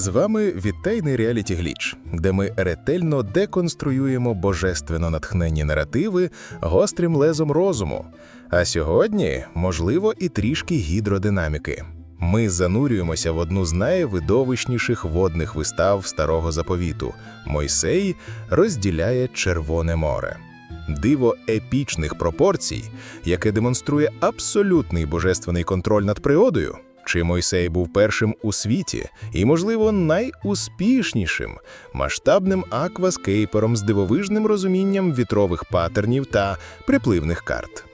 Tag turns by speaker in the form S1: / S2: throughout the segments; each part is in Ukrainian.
S1: З вами відтайний реаліті гліч, де ми ретельно деконструюємо божественно натхненні наративи гострим лезом розуму. А сьогодні, можливо, і трішки гідродинаміки. Ми занурюємося в одну з найвидовищніших водних вистав старого заповіту. Мойсей розділяє Червоне море. Диво епічних пропорцій, яке демонструє абсолютний божественний контроль над природою. Чи Мойсей був першим у світі і, можливо, найуспішнішим масштабним акваскейпером з дивовижним розумінням вітрових патернів та припливних карт.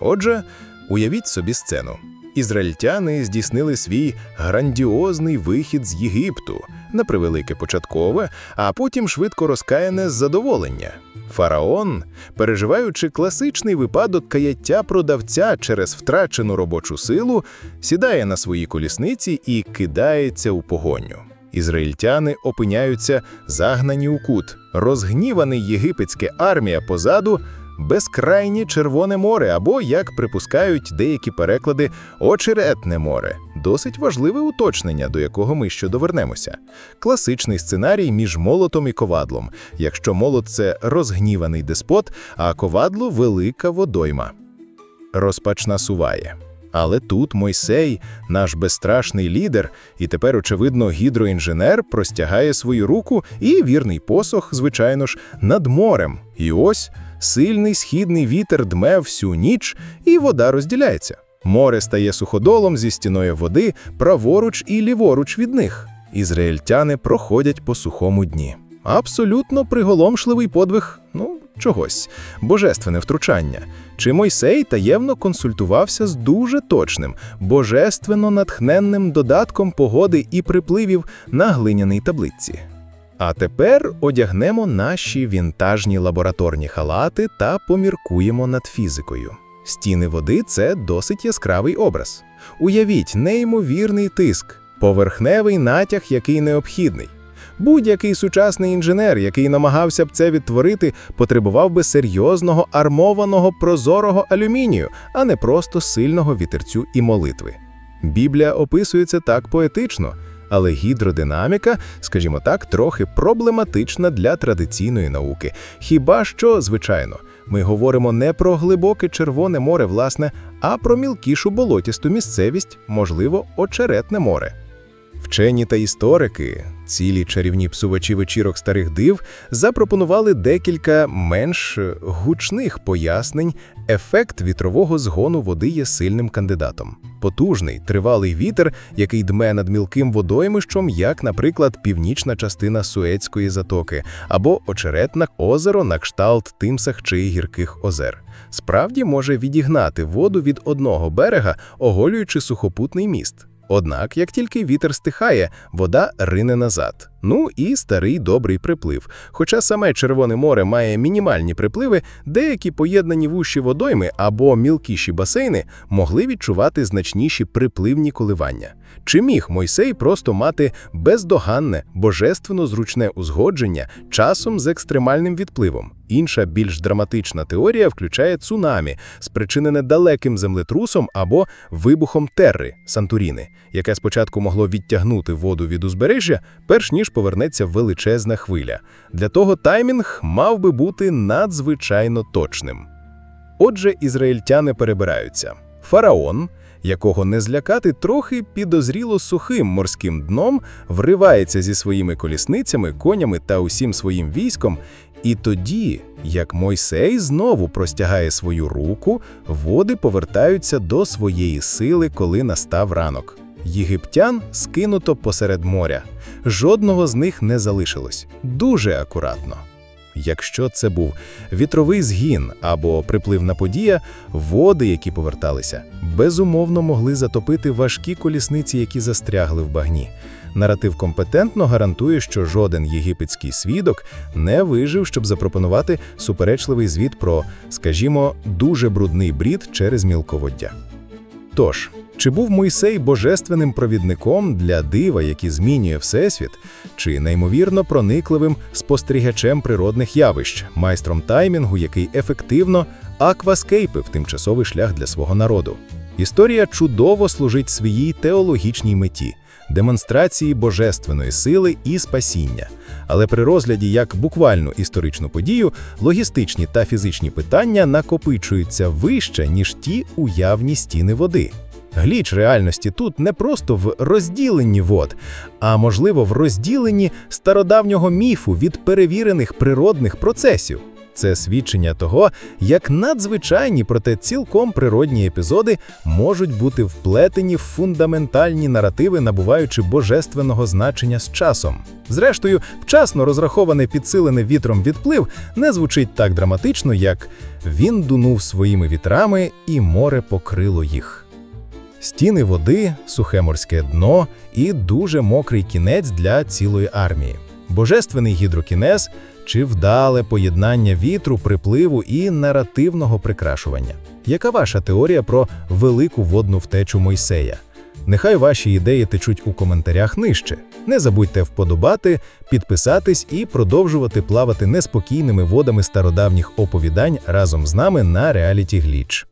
S1: Отже, уявіть собі сцену. Ізраїльтяни здійснили свій грандіозний вихід з Єгипту на превелике початкове, а потім швидко розкаяне задоволення. Фараон, переживаючи класичний випадок каяття продавця через втрачену робочу силу, сідає на свої колісниці і кидається у погоню. Ізраїльтяни опиняються загнані у кут. Розгніваний єгипетська армія позаду безкрайнє Червоне море або, як припускають деякі переклади, очеретне море. Досить важливе уточнення, до якого ми ще довернемося. Класичний сценарій між молотом і ковадлом, якщо молот це розгніваний деспот, а ковадло велика водойма. Розпач насуває. Але тут Мойсей, наш безстрашний лідер, і тепер, очевидно, гідроінженер простягає свою руку і вірний посох, звичайно ж, над морем. І ось сильний східний вітер дме всю ніч, і вода розділяється. Море стає суходолом зі стіною води праворуч і ліворуч від них. Ізраїльтяни проходять по сухому дні. Абсолютно приголомшливий подвиг, ну, чогось, божественне втручання. Чи Мойсей таємно консультувався з дуже точним, божественно натхненним додатком погоди і припливів на глиняній таблиці. А тепер одягнемо наші вінтажні лабораторні халати та поміркуємо над фізикою. Стіни води це досить яскравий образ. Уявіть неймовірний тиск, поверхневий натяг, який необхідний. Будь-який сучасний інженер, який намагався б це відтворити, потребував би серйозного армованого прозорого алюмінію, а не просто сильного вітерцю і молитви. Біблія описується так поетично, але гідродинаміка, скажімо так, трохи проблематична для традиційної науки. Хіба що, звичайно, ми говоримо не про глибоке Червоне море, власне, а про мілкішу болотісту місцевість, можливо, очеретне море. Вчені та історики, цілі чарівні псувачі вечірок старих див, запропонували декілька менш гучних пояснень. Ефект вітрового згону води є сильним кандидатом. Потужний, тривалий вітер, який дме над мілким водоймищем, як, наприклад, північна частина Суецької затоки, або очеретне озеро на кшталт Тимсах чи гірких озер. Справді може відігнати воду від одного берега, оголюючи сухопутний міст. Однак, як тільки вітер стихає, вода рине назад. Ну і старий добрий приплив. Хоча саме Червоне море має мінімальні припливи, деякі поєднані вущі водойми або мілкіші басейни могли відчувати значніші припливні коливання. Чи міг Мойсей просто мати бездоганне, божественно зручне узгодження часом з екстремальним відпливом? Інша більш драматична теорія включає цунамі, спричинене далеким землетрусом або вибухом терри Сантуріни, яке спочатку могло відтягнути воду від узбережжя, перш ніж повернеться величезна хвиля. Для того таймінг мав би бути надзвичайно точним. Отже, ізраїльтяни перебираються. Фараон, якого не злякати трохи підозріло сухим морським дном, вривається зі своїми колісницями, конями та усім своїм військом. І тоді, як Мойсей знову простягає свою руку, води повертаються до своєї сили, коли настав ранок. Єгиптян скинуто посеред моря. Жодного з них не залишилось. Дуже акуратно. Якщо це був вітровий згін або припливна подія, води, які поверталися, безумовно могли затопити важкі колісниці, які застрягли в багні. Наратив компетентно гарантує, що жоден єгипетський свідок не вижив, щоб запропонувати суперечливий звіт про, скажімо, дуже брудний брід через мілководдя. Тож, чи був Мойсей божественним провідником для дива, який змінює всесвіт, чи неймовірно проникливим спостерігачем природних явищ, майстром таймінгу, який ефективно акваскейпив тимчасовий шлях для свого народу? Історія чудово служить своїй теологічній меті демонстрації божественної сили і спасіння. Але при розгляді як буквальну історичну подію, логістичні та фізичні питання накопичуються вище, ніж ті уявні стіни води. Гліч реальності тут не просто в розділенні вод, а можливо в розділенні стародавнього міфу від перевірених природних процесів. Це свідчення того, як надзвичайні, проте цілком природні епізоди можуть бути вплетені в фундаментальні наративи, набуваючи божественного значення з часом. Зрештою, вчасно розраховане підсилене вітром відплив не звучить так драматично, як він дунув своїми вітрами, і море покрило їх. Стіни води, сухе морське дно і дуже мокрий кінець для цілої армії. Божественний гідрокінез чи вдале поєднання вітру, припливу і наративного прикрашування. Яка ваша теорія про велику водну втечу Мойсея? Нехай ваші ідеї течуть у коментарях нижче. Не забудьте вподобати, підписатись і продовжувати плавати неспокійними водами стародавніх оповідань разом з нами на Reality Glitch.